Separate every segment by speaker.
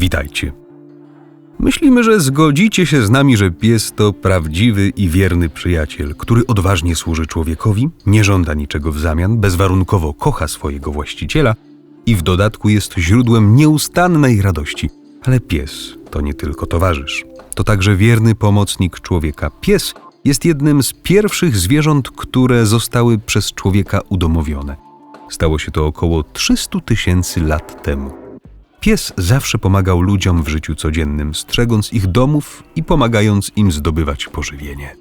Speaker 1: Witajcie. Myślimy, że zgodzicie się z nami, że pies to prawdziwy i wierny przyjaciel, który odważnie służy człowiekowi, nie żąda niczego w zamian, bezwarunkowo kocha swojego właściciela i w dodatku jest źródłem nieustannej radości. Ale pies to nie tylko towarzysz, to także wierny pomocnik człowieka. Pies jest jednym z pierwszych zwierząt, które zostały przez człowieka udomowione. Stało się to około 300 tysięcy lat temu. Pies zawsze pomagał ludziom w życiu codziennym, strzegąc ich domów i pomagając im zdobywać pożywienie.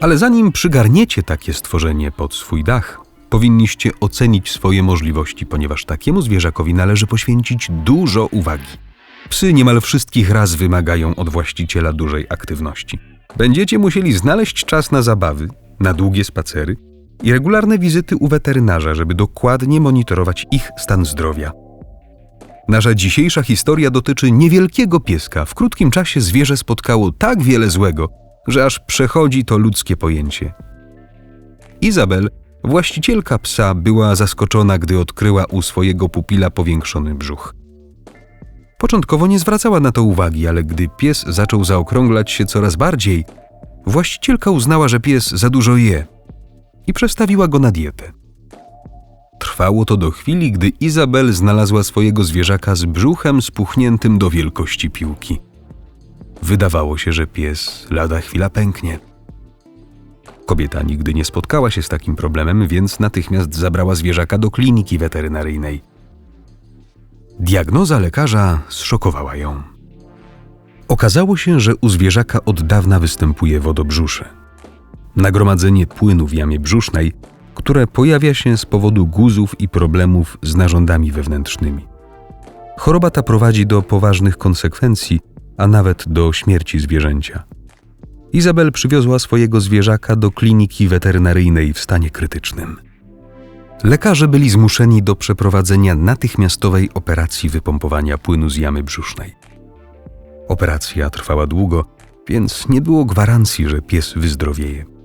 Speaker 1: Ale zanim przygarniecie takie stworzenie pod swój dach, powinniście ocenić swoje możliwości, ponieważ takiemu zwierzakowi należy poświęcić dużo uwagi. Psy niemal wszystkich raz wymagają od właściciela dużej aktywności. Będziecie musieli znaleźć czas na zabawy, na długie spacery i regularne wizyty u weterynarza, żeby dokładnie monitorować ich stan zdrowia. Nasza dzisiejsza historia dotyczy niewielkiego pieska. W krótkim czasie zwierzę spotkało tak wiele złego, że aż przechodzi to ludzkie pojęcie. Izabel, właścicielka psa, była zaskoczona, gdy odkryła u swojego pupila powiększony brzuch. Początkowo nie zwracała na to uwagi, ale gdy pies zaczął zaokrąglać się coraz bardziej, właścicielka uznała, że pies za dużo je i przestawiła go na dietę. Trwało to do chwili, gdy Izabel znalazła swojego zwierzaka z brzuchem spuchniętym do wielkości piłki. Wydawało się, że pies lada chwila pęknie. Kobieta nigdy nie spotkała się z takim problemem, więc natychmiast zabrała zwierzaka do kliniki weterynaryjnej. Diagnoza lekarza zszokowała ją. Okazało się, że u zwierzaka od dawna występuje wodobrzusze. Nagromadzenie płynu w jamie brzusznej, które pojawia się z powodu guzów i problemów z narządami wewnętrznymi. Choroba ta prowadzi do poważnych konsekwencji, a nawet do śmierci zwierzęcia. Izabel przywiozła swojego zwierzaka do kliniki weterynaryjnej w stanie krytycznym. Lekarze byli zmuszeni do przeprowadzenia natychmiastowej operacji wypompowania płynu z jamy brzusznej. Operacja trwała długo, więc nie było gwarancji, że pies wyzdrowieje.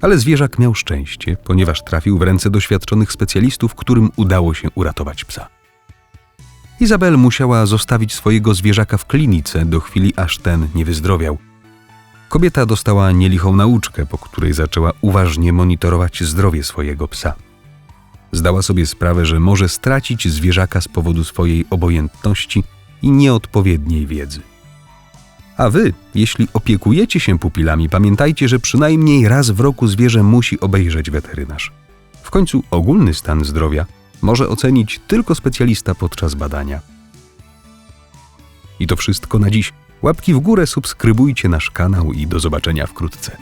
Speaker 1: Ale zwierzak miał szczęście, ponieważ trafił w ręce doświadczonych specjalistów, którym udało się uratować psa. Izabel musiała zostawić swojego zwierzaka w klinice do chwili, aż ten nie wyzdrowiał. Kobieta dostała nielichą nauczkę, po której zaczęła uważnie monitorować zdrowie swojego psa. Zdała sobie sprawę, że może stracić zwierzaka z powodu swojej obojętności i nieodpowiedniej wiedzy. A wy, jeśli opiekujecie się pupilami, pamiętajcie, że przynajmniej raz w roku zwierzę musi obejrzeć weterynarz. W końcu ogólny stan zdrowia może ocenić tylko specjalista podczas badania. I to wszystko na dziś. Łapki w górę, subskrybujcie nasz kanał i do zobaczenia wkrótce.